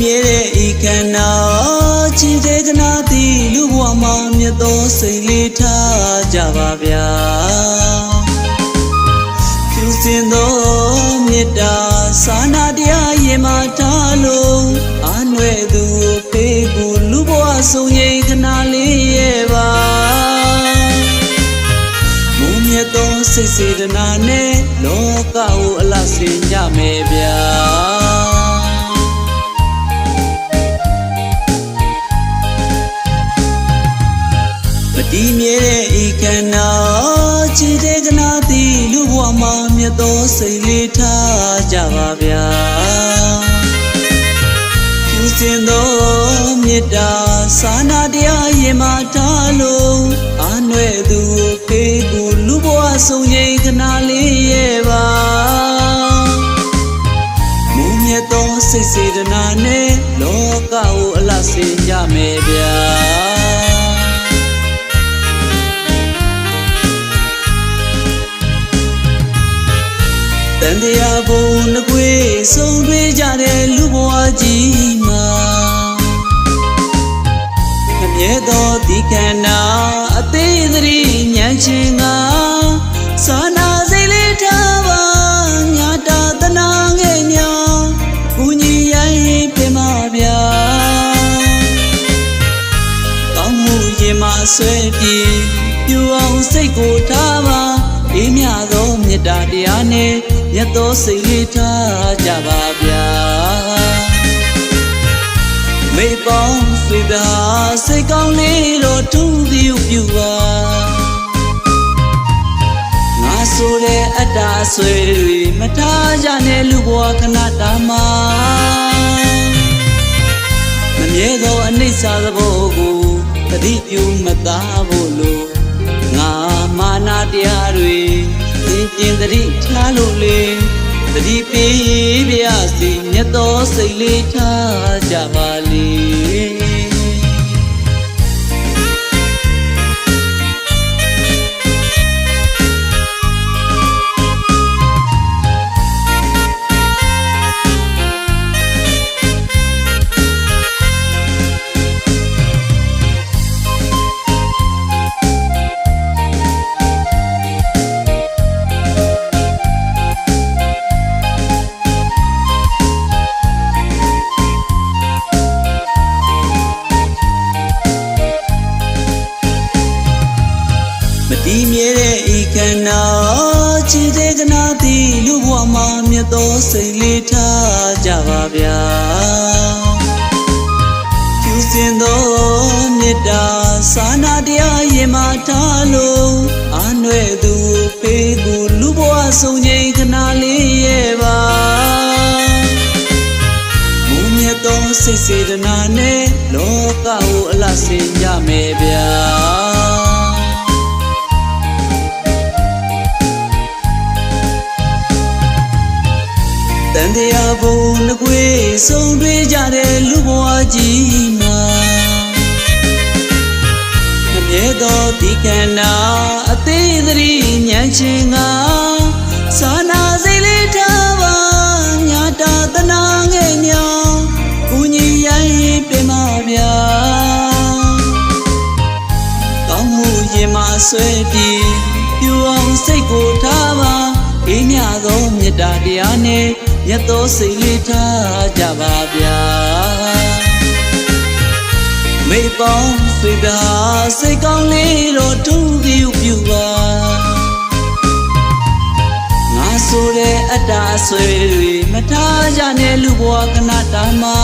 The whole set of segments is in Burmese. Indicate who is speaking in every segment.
Speaker 1: မြဲတဲ့ဤကဏ္ဍချင်းစေကနာတိလူဘဝမှာမြတ်သောစိတ်လေးထားကြပါဗျာသူစင်သောမေတ္တာသာနာတရားရင်မာထားလို့အနှဲ့သူပေးကိုလူဘဝဆုံးရိတ်ခဏလေးရဲ့ပါမုံမြတ်သောစိတ်စေတနာနဲ့လောကကိုအလဆင်ကြမယ်ဗျာ မတီးမြဲတဲ့ဤကန္နာခြေတဲ့ကနာသည်လူဘဝမှာမြတ်သောစိတ်လေးထားကြပါဗျာဖြူစင်သောမေတ္တာစာနာတရားရင်မာထားလို့အာနွယ်သူဖေးကူလူဘဝဆုံးငိမ်ခဏလေးရဲ့ပါမုံမြတ်သောစိတ်စေတနာနဲ့လောကကိုအလဆင်ကြမယ်ဗျာ တန်တရားဘုံနှကွေဆုံးတွေ့ကြတဲ့လူဘဝကြီးမှာမမြဲသောဒီကန္နာအသေးသတိဉာဏ်ချင်းကသာနာစိတ်လေးထားပါညာတာတနာငယ်ညာကုညီရိုင်းပြမဗျာကောင်းမှုရင်မဆွဲပြေပြူအောင်စိတ်ကိုထားပါ အေးမြသောမေတ္တာတရားနဲ့မြတ်သောစိတ်လေးထားကြပါဗျာမေပေါင်းဆွေသာစိတ်ကောင်းလေးတို့ထူးပြီးပြူပါငါဆိုတဲ့အတ္တဆွေတွေမထားကြနဲ့လူဘဝခဏတာမှာမမြဲသောအနိစ္စသဘောကိုတတိပြုမသားဖို့လို့ငါမာ နာတရားတွေသင်ကျင်တတိထားလို့လေတတိပေးပြစီမြတ်သောစိတ်လေးထားကြပါလေ မတီးမြဲတဲ့ဤခန္ဓာခြေတဲ့ကနာသည်လူဘဝမှာမြတ်သောစိတ်လေးထားကြပါဗျာဖြူစင်သောမေတ္တာစာနာတရားရင်မာထားလို့အာနွယ်သူဖေးကူလူဘဝဆုံးငိမ်ခဏလေးရဲ့ပါမုံမြတ်သောစိတ်စေတနာနဲ့လောကကိုအလဆင်ကြမယ်ဗျာ န်တရားဘုံနှကွေဆုံးတွေ့ကြတဲ့လူဘဝကြီးမှာမမြဲသောဒီကန္နာအသေးသတိဉာဏ်ချင်းကသာနာစိတ်လေးထားပါညာတာတနာငယ်ညာကုညီရိုင်းပြမဗျာကောင်းမှုရင်မဆွဲပြေပြူအောင်စိတ်ကိုထားပါအေးမြသောမေတ္တာတရားနဲ့ မြတ်သောစိတ်လေးထားကြပါဗျာမေပေါင်းဆွေသာစိတ်ကောင်းလေးတို့ထူးပြီးပြူပါငါဆိုတဲ့အတ္တဆွေတွေမထားကြနဲ့လူဘဝကနတာမှာ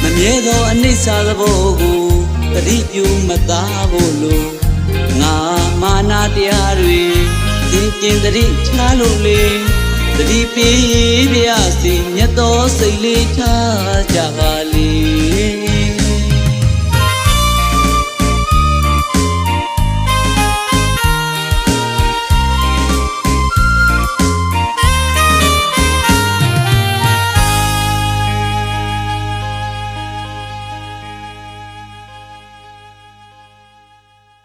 Speaker 1: မမြဲသောအနိစ္စသဘောကိုတတိပြုမသားဖို့လို့ငါမာနာတရားတွေ သင်ကျင်တတိထားလို့လေတတိပေးပြစီမြတ်သောစိတ်လေးထားကြပါလေ